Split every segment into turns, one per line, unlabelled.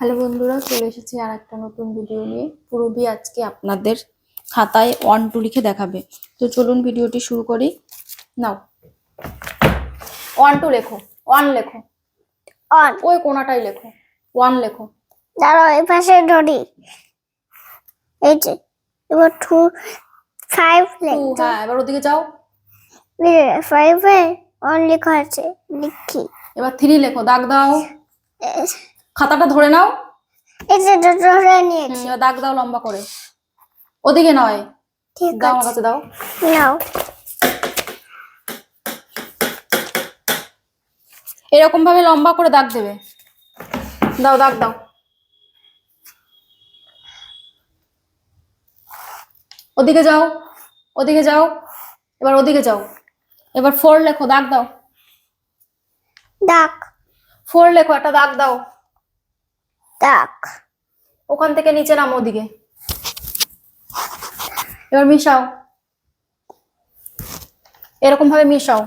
Hello বন্ধুরা চলে এসেছি আর একটা নতুন ভিডিও নিয়ে। পুরোবি আজকে আপনাদের খাতায় ওয়ান টু লিখে দেখাবে। তো চলুন ভিডিওটি শুরু করি। নাও। ওয়ান টু লেখো। ওয়ান লেখো।
অন
ওই কোনাটাই লেখো। ওয়ান লেখো।
দাঁড়াও এই পাশে ধরি। এই যে এবার টু ফাইভ
টু
লিখতে
হ্যাঁ এবার ওদিকে যাও।
ফাইভে অন লেখা আছে লিখি।
এবার থ্রি লেখো। দাগ দাও। খাতাটা ধরে নাও।
এই যে ধরে নিয়েছি।
দাগ দাও লম্বা করে। ওদিকে নয়।
ঠিক
দাও আমার কাছে দাও।
নাও।
এরকম ভাবে লম্বা করে দাগ দেবে। দাও দাগ দাও। ওদিকে যাও। ওদিকে যাও। এবার ওদিকে যাও। এবার ফোর লেখো দাগ দাও।
দাগ।
ফোর লেখো একটা দাগ দাও।
ডাক
ওখান থেকে নিচে নামো ওদিকে। এবার মিশাও। এরকম ভাবে মিশাও।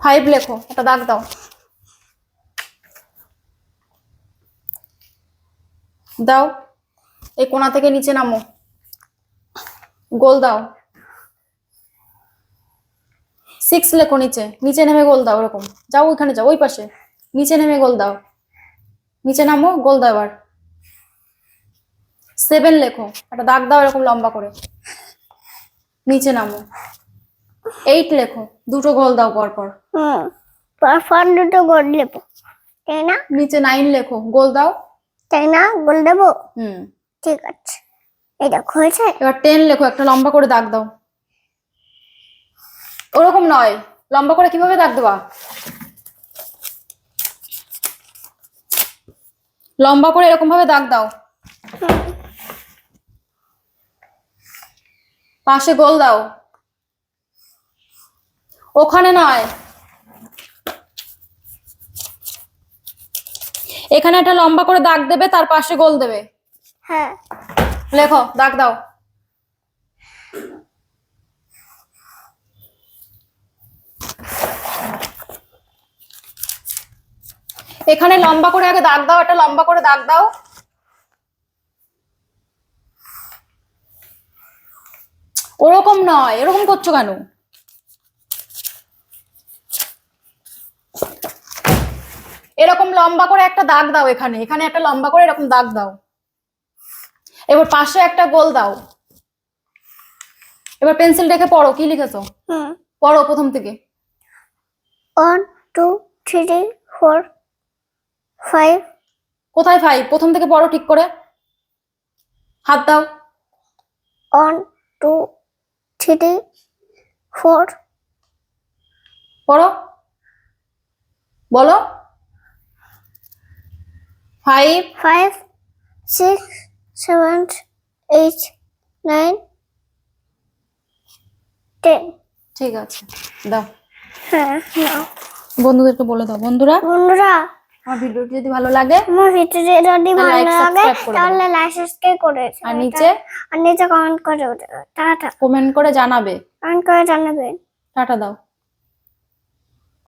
ফাইভ লেখো, একটা দাগ দাও। দাও, এই কোনা থেকে নিচে নামো। গোল দাও। সিক্স লেখো নিচে নিচে নেমে গোল দাও, এরকম। যাও ওইখানে যাও, ওই পাশে। নিচে নেমে গোল দাও। নিচে নামো গোল দাও এবার। সেভেন লেখো একটা দাগ দাও এরকম লম্বা করে। নিচে নামো। এইট লেখো দুটো গোল দাও পরপর।
হুম পরপর দুটো গোল দেবো তাই না?
নিচে নাইন লেখো গোল দাও।
তাই না? গোল দেবো?
হুম।
ঠিক আছে। এই দেখো হয়েছে?
এবার টেন লেখো একটা লম্বা করে দাগ দাও। ওরকম নয় লম্বা করে কীভাবে দাগ দেবা? লম্বা করে এরকম ভাবে দাগ দাও। পাশে গোল দাও। ওখানে নয়। এখানে একটা লম্বা করে দাগ দেবে তার পাশে গোল দেবে।
হ্যাঁ।
লেখো দাগ দাও। এখানে লম্বা করে আগে দাগ দাও একটা লম্বা করে দাগ দাও। ওরকম নয় এরকম করছ কেন? এরকম লম্বা করে একটা দাগ দাও এখানে এখানে একটা লম্বা করে এরকম দাগ দাও। এবার পাশে একটা গোল দাও। এবার পেন্সিল রেখে পড়ো কি লিখেছো? পড়ো প্রথম থেকে।
One two three four five.
কোথায় ফাইভ প্রথম থেকে পড়ো ঠিক করে। হাত দাও।
One two three four.
পড়ো। বলো। Five
five six seven eight nine ten.
ঠিক আছে দাও।
হ্যাঁ
বন্ধুদেরকে বলে দাও। বন্ধুরা
বন্ধুরা
আমার ভিডিওটি যদি ভালো লাগে
আমার ভিডিওটি যদি ভালো লাগে। তাহলে লাইক সাবস্ক্রাইব করে
আর নিচে?
আর নিচে কমেন্ট করে টাটা।
কমেন্ট করে জানাবে।
কমেন্ট করে জানাবে
টাটা দাও।